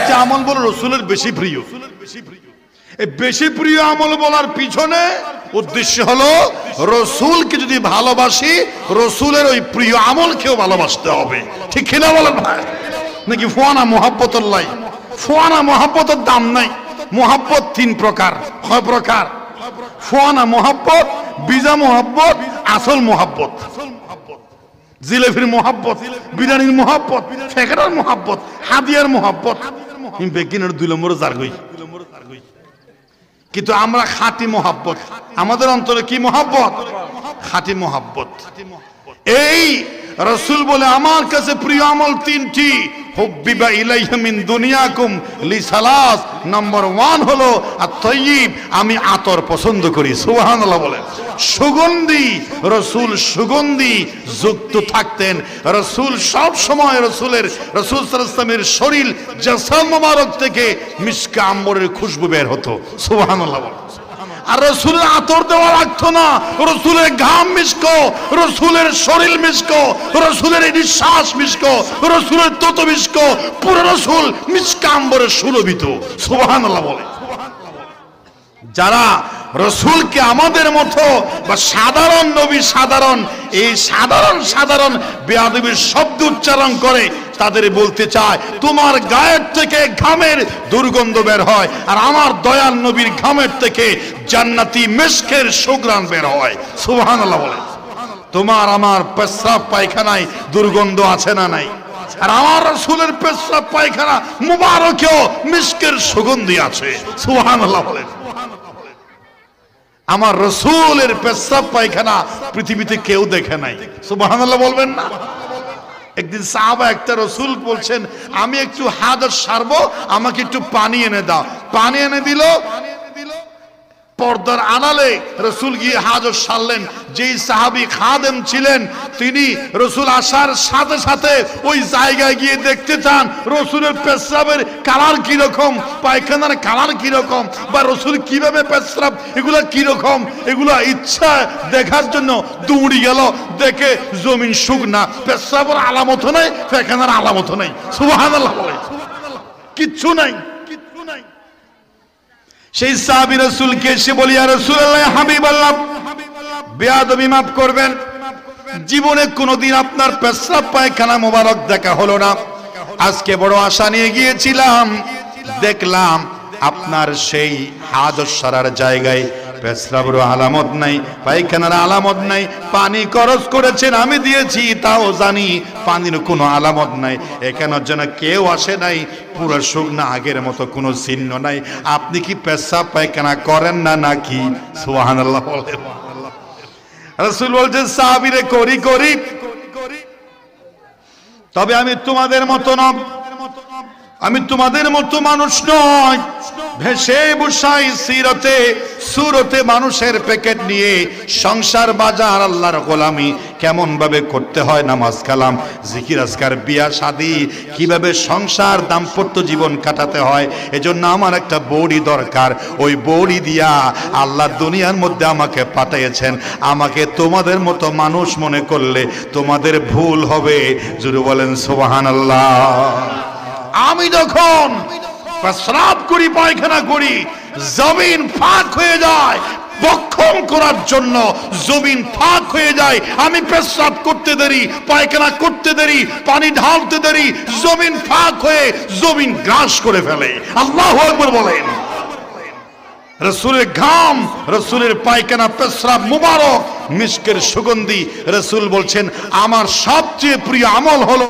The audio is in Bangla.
চারটে আমল বলে রসুলের বেশি প্রিয়। বেশি প্রিয় আমল বলার পিছনে উদ্দেশ্য হলো, রসুলকে যদি ভালোবাসি, রসুলের ওই প্রিয় আমলকেও ভালোবাসতে হবে। ঠিক কিনা বলেন ভাই? নাকি ফোয়ানা মোহাব্বতুল্লাহ ফোয়ানা মোহাব্বতের দাম নাই। মোহাব্বত তিন প্রকার। ছয় প্রকার? ফোয়ানা মোহাব্বত, বিজা মোহাব্বত, আসল মোহাব্বত। জিলেফির মোহাব্বত, বিরিয়ানির মোহাব্বত, ফেকরার মোহাব্বত, হাদিয়ার মোহাব্বত। বেকিনের দুই নম্বর জার কিন্তু আমরা খাঁটি মহাব্বত। আমাদের অন্তরে কি মহাব্বত? খাঁটি মহাব্বত। এই রসুল বলে, আমার কাছে প্রিয় আমল তিনটি। হুব্বিবা ইলাইহা মিন দুনিয়াকুম লিসালাস। নাম্বার ওয়ান হলো, আর তৈয়ব, আমি আতর পছন্দ করি। সুবহানাল্লাহ বলেন। সুগন্ধি, রসুল সুগন্ধি যুক্ত থাকতেন। রসুল সব সময় রসুলের, রসুল সালামের শরীর, জাসাম মোবারক থেকে মিসকা আম্বরের খুশবু বের হতো। সুবহানাল্লাহ বলেন। আর রসুলের আতর দেওয়া লাগতো না। রসুলের ঘাম মিশক, রসুলের শরীর মিশক, রসুলের নিঃশ্বাস মিশক, রসুলের তত মিশক, পুরো রসুল মিসকাম্বরে সুলভিত। সুবাহ বলে। যারা রসুলকে আমাদের মতো বা সাধারণ নবী সাধারণ, এই সাধারণ সাধারণ বেয়াদবির শব্দ উচ্চারণ করে তাদের বলতে চায়, তোমার গায়ের থেকে ঘামের দুর্গন্ধ বের হয় আর আমার দয়াল নবীর ঘামের থেকে জান্নাতি মেশকের সুগ্রাণ বের হয়। সুবহানাল্লাহ বলে। তোমার আমার পেশাব পায়খানায় দুর্গন্ধ আছে না নাই? আর আমার রসুলের পেশাব পায়খানা মুবারকেও মিশকের সুগন্ধি আছে। সুবহানাল্লাহ বলেন আমার রসুলের পেশাব পায়খানা পৃথিবীতে কেউ দেখে নাই। সুবহানাল্লাহ বলবেন না? একদিন সাহাবা একটা রসুল বলছেন, আমি একটু হাত সারবো, আমাকে একটু পানি এনে দাও। পানি এনে দিল পর্দার আড়ালে রসুল গিয়ে হাজর সারলেন। যেই সাহাবি খাদেম ছিলেন, তিনি রসুল আসার সাথে সাথে ওই জায়গায় গিয়ে দেখতে চান, রসুলের পেশরাবের কালার কীরকম, পায়খানার কালার কীরকম, বা রসুল কীভাবে পেশরাব, এগুলো কীরকম, এগুলো ইচ্ছা দেখার জন্য দৌড়ি গেল। দেখে জমিন শুকনা, পেশরাবের আলামত নেই, পায়খানার আলামত নেই। নাই কিচ্ছু নাই। সেই সাহাবি রসুলকে এসে বলি আর রসুল্লাহ হাবিব বেয়াদবি মাফ করবেন। জীবনে কোনোদিন আপনার পেশাব পায়খানা মোবারক দেখা হলো না। আজকে বড় আশা নিয়ে গিয়েছিলাম। দেখলাম আপনার সেই হাজর সারার জায়গায় পেশরাবের আলামত নাই, পায়খানার আলামত নাই, পানি খরচ করেছেন, আমি দিয়েছি, তাও জানি পানির কোনো আলামত নাই। এখানের জন্য কেউ আসে নাই, পুরো শুকনা আগের মতো কোনো চিহ্ন নাই। আপনি কি পেশাব পায়খানা করেন না নাকি? সুবহানাল্লাহ বলেন রসুল বলছেন, সাহাবিরে করি করি। তবে আমি তোমাদের মতো নয় আমি তোমাদের মতো মানুষ নয় ভেসে বসাই সিরতে, সুরতে মানুষের প্যাকেট নিয়ে সংসার বাজার আল্লাহর গোলামি। কেমন ভাবে করতে হয় নামাজ কালাম, জিকির, আজকার, বিয়া, শাদি, কীভাবে সংসার দাম্পত্য জীবন কাটাতে হয়, এজন্য আমার একটা বড়ি দরকার। ওই বড়ি দিয়া আল্লাহ দুনিয়ার মধ্যে আমাকে পাঠিয়েছেন। আমাকে তোমাদের মতো মানুষ মনে করলে তোমাদের ভুল হবে। যদি বলেন সোবাহান আল্লাহ আমি যখন প্রস্রাব করি, পায়খানা করি, জমিন ফাঁক হয়ে যায় বক্ষম করার জন্য জমিন ফাঁক হয়ে যায়। আমি পেশাব করতে দেরি, পায়খানা করতে দেরি, পানি ঢালতে দেরি, জমিন ফাঁক হয়ে জমিন গ্রাস করে ফেলে। আল্লাহ একবার বলেন। রসুলের ঘাম, রসুলের পায়খানা, পেশরাব মুবারক, মিশকের সুগন্ধি। রসুল বলছেন, আমার সবচেয়ে প্রিয় আমল হলো